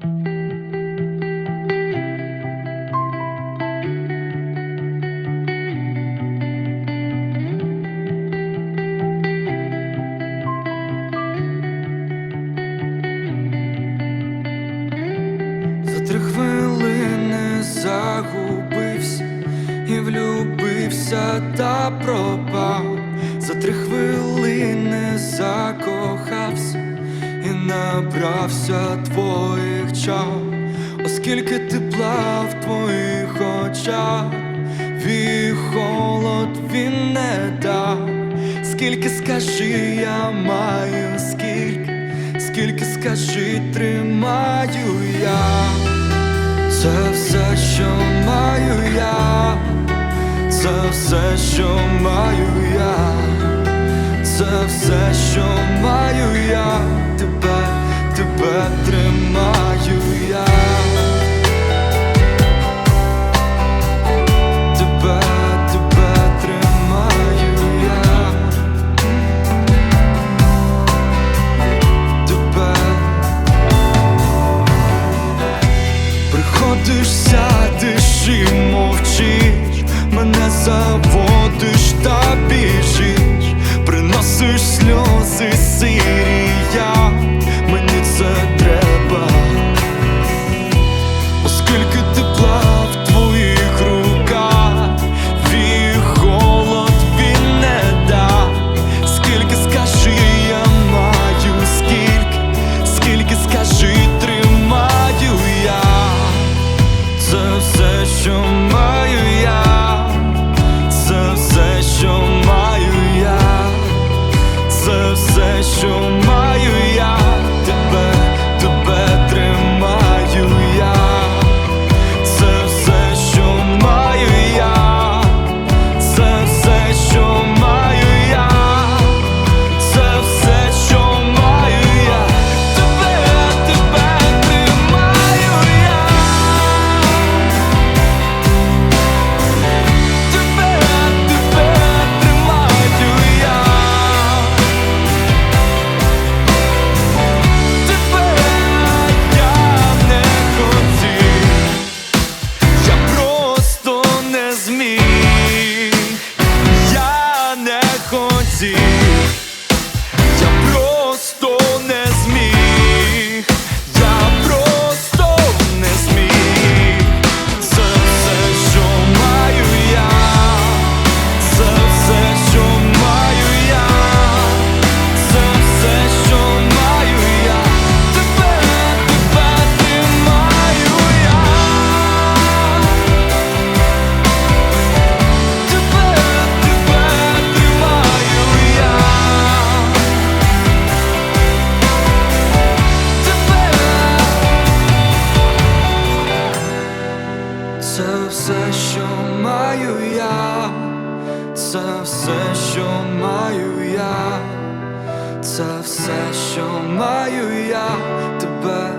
Три хвилини загубився і влюбився та пропав. За три хвилини закохався набрався твоїх чар, оскільки тепла в твоїх очах, твій холод він не дав. Скільки скажи, я маю, скільки, скільки скажи, тримаю я. Це все, що маю я, це все, що маю я, це все, що маю я, тебе, тебе тримаю я. Тебе, тебе тримаю я. Тебе Приходиш, сядеш і мовчиш, мене заводиш та біжиш, що маю я, це все, що маю я, це все, що маю я, тебе, все, що маю я, це все, що маю я, це все, що маю я, тебе.